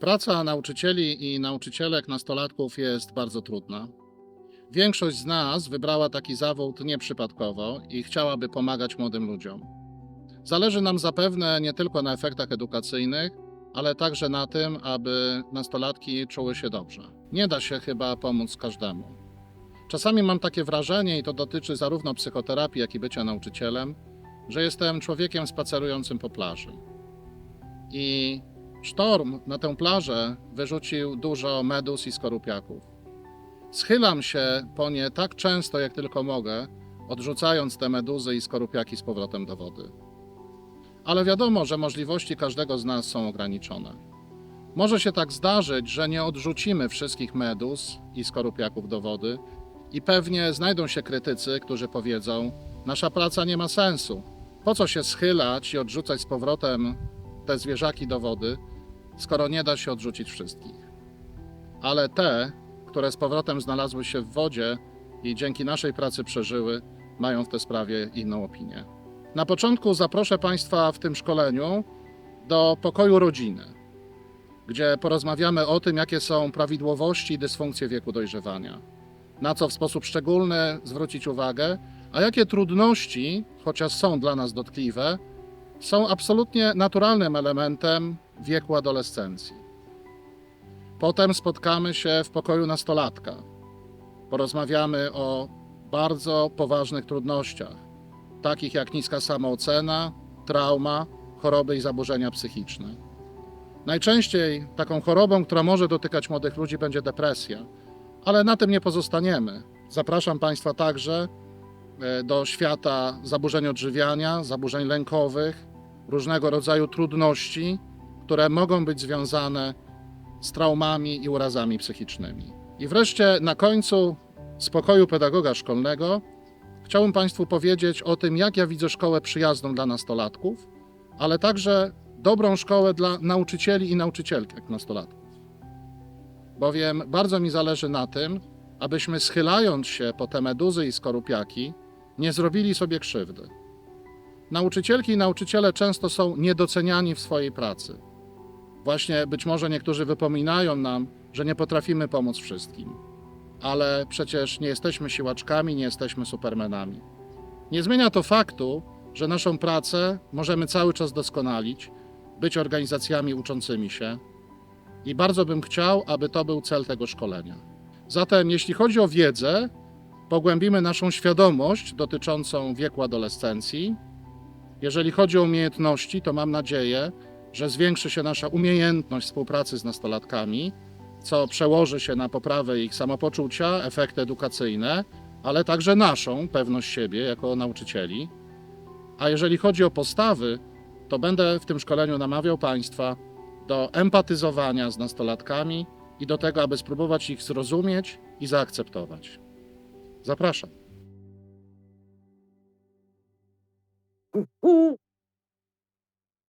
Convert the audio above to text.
Praca nauczycieli i nauczycielek nastolatków jest bardzo trudna. Większość z nas wybrała taki zawód nieprzypadkowo i chciałaby pomagać młodym ludziom. Zależy nam zapewne nie tylko na efektach edukacyjnych, ale także na tym, aby nastolatki czuły się dobrze. Nie da się chyba pomóc każdemu. Czasami mam takie wrażenie, i to dotyczy zarówno psychoterapii, jak i bycia nauczycielem, że jestem człowiekiem spacerującym po plaży. I sztorm na tę plażę wyrzucił dużo medus i skorupiaków. Schylam się po nie tak często, jak tylko mogę, odrzucając te meduzy i skorupiaki z powrotem do wody. Ale wiadomo, że możliwości każdego z nas są ograniczone. Może się tak zdarzyć, że nie odrzucimy wszystkich medus i skorupiaków do wody, i pewnie znajdą się krytycy, którzy powiedzą: Nasza praca nie ma sensu. Po co się schylać i odrzucać z powrotem te zwierzaki do wody, skoro nie da się odrzucić wszystkich? Ale te, które z powrotem znalazły się w wodzie i dzięki naszej pracy przeżyły, mają w tej sprawie inną opinię. Na początku zaproszę Państwa w tym szkoleniu do pokoju rodziny, gdzie porozmawiamy o tym, jakie są prawidłowości i dysfunkcje wieku dojrzewania na co w sposób szczególny zwrócić uwagę, a jakie trudności, chociaż są dla nas dotkliwe, są absolutnie naturalnym elementem wieku adolescencji. Potem spotkamy się w pokoju nastolatka. Porozmawiamy o bardzo poważnych trudnościach, takich jak niska samoocena, trauma, choroby i zaburzenia psychiczne. Najczęściej taką chorobą, która może dotykać młodych ludzi, będzie depresja ale na tym nie pozostaniemy. Zapraszam Państwa także e, do świata zaburzeń odżywiania, zaburzeń lękowych, różnego rodzaju trudności, które mogą być związane z traumami i urazami psychicznymi. I wreszcie na końcu spokoju pedagoga szkolnego chciałbym Państwu powiedzieć o tym, jak ja widzę szkołę przyjazną dla nastolatków, ale także dobrą szkołę dla nauczycieli i nauczycielek nastolatków bowiem bardzo mi zależy na tym, abyśmy schylając się po te meduzy i skorupiaki, nie zrobili sobie krzywdy. Nauczycielki i nauczyciele często są niedoceniani w swojej pracy. Właśnie być może niektórzy wypominają nam, że nie potrafimy pomóc wszystkim. Ale przecież nie jesteśmy siłaczkami, nie jesteśmy supermenami. Nie zmienia to faktu, że naszą pracę możemy cały czas doskonalić, być organizacjami uczącymi się, i bardzo bym chciał, aby to był cel tego szkolenia. Zatem, jeśli chodzi o wiedzę, pogłębimy naszą świadomość dotyczącą wieku adolescencji. Jeżeli chodzi o umiejętności, to mam nadzieję, że zwiększy się nasza umiejętność współpracy z nastolatkami, co przełoży się na poprawę ich samopoczucia, efekty edukacyjne, ale także naszą pewność siebie jako nauczycieli. A jeżeli chodzi o postawy, to będę w tym szkoleniu namawiał Państwa do empatyzowania z nastolatkami i do tego, aby spróbować ich zrozumieć i zaakceptować. Zapraszam.